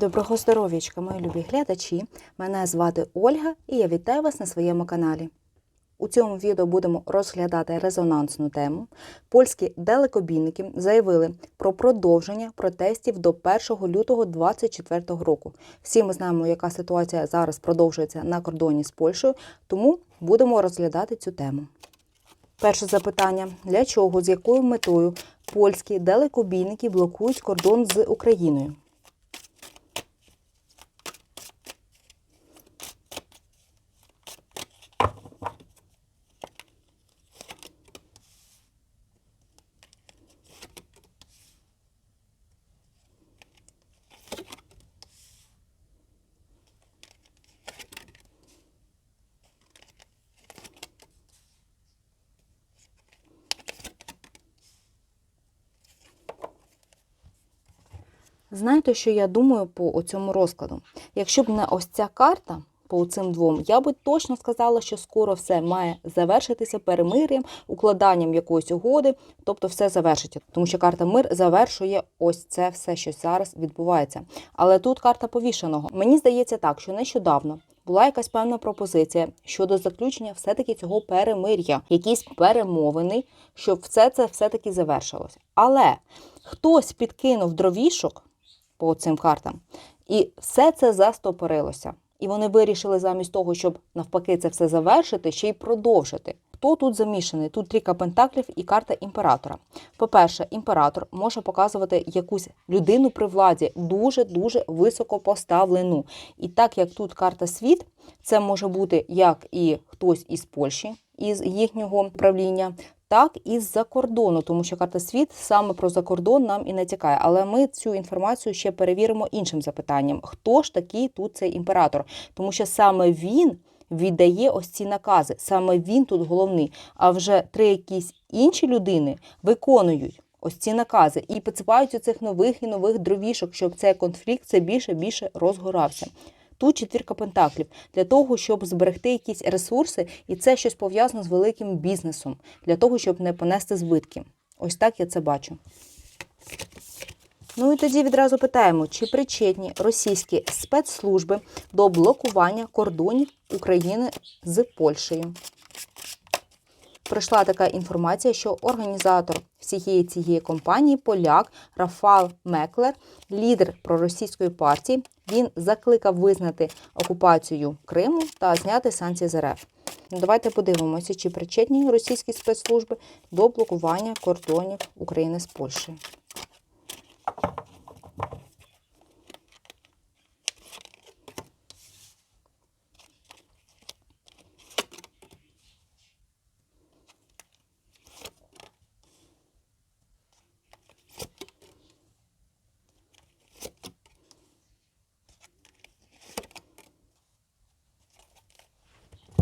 Доброго здоров'ячка, мої любі глядачі! Мене звати Ольга і я вітаю вас на своєму каналі. У цьому відео будемо розглядати резонансну тему. Польські далекобійники заявили про продовження протестів до 1 лютого 2024 року. Всі ми знаємо, яка ситуація зараз продовжується на кордоні з Польщею, тому будемо розглядати цю тему. Перше запитання: для чого, з якою метою польські далекобійники блокують кордон з Україною? Знаєте, що я думаю по цьому розкладу? Якщо б не ось ця карта по цим двом, я би точно сказала, що скоро все має завершитися перемир'ям, укладанням якоїсь угоди, тобто все завершиться. Тому що карта мир завершує ось це все, що зараз відбувається. Але тут карта повішеного. Мені здається так, що нещодавно. Була якась певна пропозиція щодо заключення все-таки цього перемир'я, якісь перемовини, щоб все це все-таки завершилося. Але хтось підкинув дровішок по цим картам, і все це застопорилося. І вони вирішили замість того, щоб навпаки це все завершити, ще й продовжити. Хто тут замішаний? Тут трійка пентаклів і карта імператора. По-перше, імператор може показувати якусь людину при владі дуже-дуже високо поставлену. І так як тут карта світ, це може бути як і хтось із Польщі, із їхнього правління, так і з-за кордону, тому що карта світ саме про закордон нам і натякає. Але ми цю інформацію ще перевіримо іншим запитанням: хто ж такий тут цей імператор? Тому що саме він віддає ось ці накази, саме він тут головний. А вже три якісь інші людини виконують. Ось ці накази і поціпають у цих нових і нових дровішок, щоб цей конфлікт все більше більше розгорався. Тут четвірка пентаклів для того, щоб зберегти якісь ресурси, і це щось пов'язано з великим бізнесом, для того, щоб не понести збитки. Ось так я це бачу. Ну і тоді відразу питаємо, чи причетні російські спецслужби до блокування кордонів України з Польщею. Прийшла така інформація, що організатор всієї цієї компанії, поляк Рафал Меклер, лідер проросійської партії, він закликав визнати окупацію Криму та зняти санкції з РФ. Ну, Давайте подивимося, чи причетні російські спецслужби до блокування кордонів України з Польщею.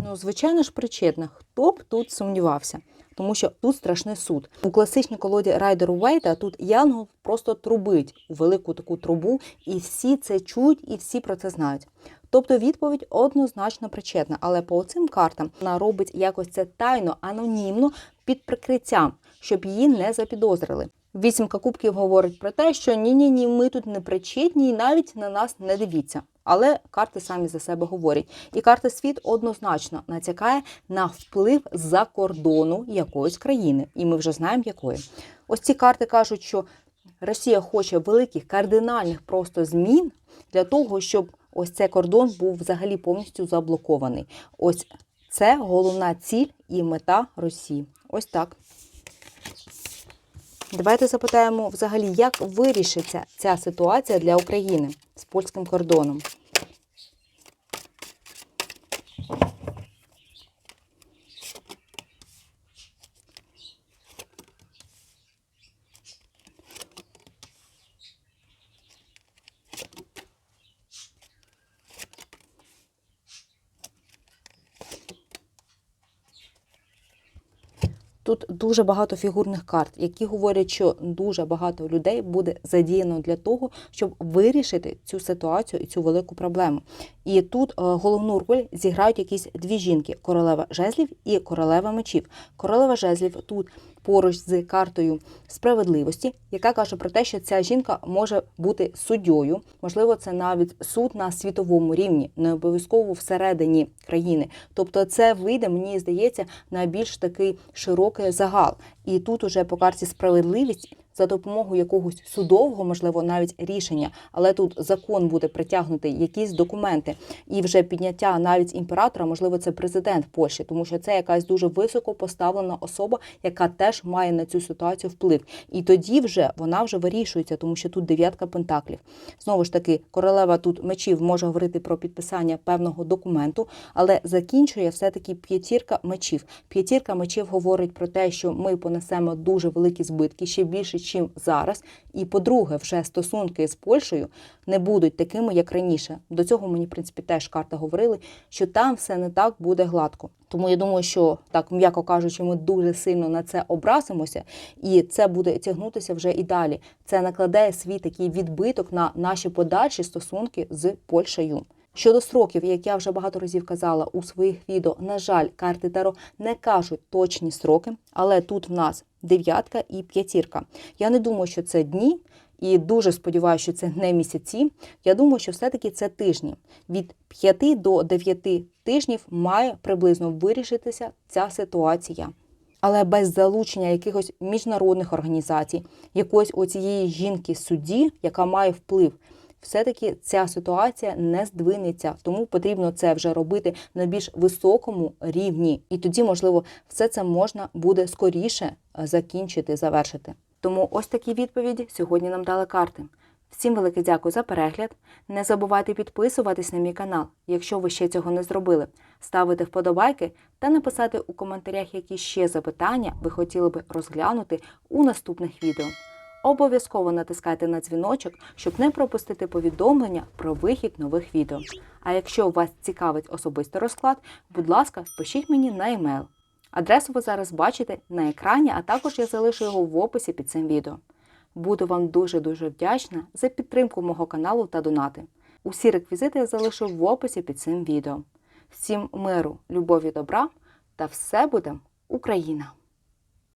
Ну, звичайно ж, причетна. Хто б тут сумнівався? Тому що тут страшний суд. У класичній колоді Райдеру Вейта тут Янгол просто трубить у велику таку трубу, і всі це чують, і всі про це знають. Тобто відповідь однозначно причетна, але по цим картам вона робить якось це тайно, анонімно під прикриттям, щоб її не запідозрили. Вісімка кубків говорить про те, що ні-ні ні, ми тут не причетні і навіть на нас не дивіться. Але карти самі за себе говорять. І карта світ однозначно натякає на вплив за кордону якоїсь країни. І ми вже знаємо якої. Ось ці карти кажуть, що Росія хоче великих кардинальних просто змін для того, щоб ось цей кордон був взагалі повністю заблокований. Ось це головна ціль і мета Росії. Ось так. Давайте запитаємо взагалі, як вирішиться ця ситуація для України з польським кордоном. Тут дуже багато фігурних карт, які говорять, що дуже багато людей буде задіяно для того, щоб вирішити цю ситуацію і цю велику проблему. І тут е, головну роль зіграють якісь дві жінки: королева жезлів і королева мечів. Королева жезлів тут поруч з картою справедливості, яка каже про те, що ця жінка може бути суддєю. Можливо, це навіть суд на світовому рівні, не обов'язково всередині країни. Тобто, це вийде, мені здається, на більш такий широкий загал. І тут уже по карті справедливість за допомогою якогось судового, можливо, навіть рішення, але тут закон буде притягнутий, якісь документи, і вже підняття навіть імператора, можливо, це президент Польщі, тому що це якась дуже високо поставлена особа, яка теж має на цю ситуацію вплив. І тоді вже вона вже вирішується, тому що тут дев'ятка пентаклів. Знову ж таки, королева тут мечів може говорити про підписання певного документу, але закінчує все-таки п'ятірка мечів. П'ятірка мечів говорить про те, що ми понесемо дуже великі збитки, ще більше, чим зараз. І по-друге, вже стосунки з Польщею не будуть такими, як раніше. До цього мені, в принципі, теж карти говорили, що там все не так буде гладко. Тому я думаю, що так, м'яко кажучи, ми дуже сильно на це образимося, і це буде тягнутися вже і далі. Це накладає свій такий відбиток на наші подальші стосунки з Польщею. Щодо строків, як я вже багато разів казала у своїх відео, на жаль, карти Таро не кажуть точні сроки, але тут в нас дев'ятка і п'ятірка. Я не думаю, що це дні, і дуже сподіваюся, що це не місяці. Я думаю, що все-таки це тижні. Від 5 до 9 тижнів має приблизно вирішитися ця ситуація. Але без залучення якихось міжнародних організацій, якоїсь оцієї жінки судді, яка має вплив, все-таки ця ситуація не здвинеться, тому потрібно це вже робити на більш високому рівні. І тоді, можливо, все це можна буде скоріше е, закінчити, завершити. Тому ось такі відповіді сьогодні нам дали карти. Всім велике дякую за перегляд. Не забувайте підписуватись на мій канал, якщо ви ще цього не зробили, ставити вподобайки та написати у коментарях, які ще запитання ви хотіли би розглянути у наступних відео. Обов'язково натискайте на дзвіночок, щоб не пропустити повідомлення про вихід нових відео. А якщо вас цікавить особистий розклад, будь ласка, пишіть мені на емейл. Адресу ви зараз бачите на екрані, а також я залишу його в описі під цим відео. Буду вам дуже-дуже вдячна за підтримку мого каналу та донати. Усі реквізити я залишу в описі під цим відео. Всім миру, любові, добра та все буде Україна!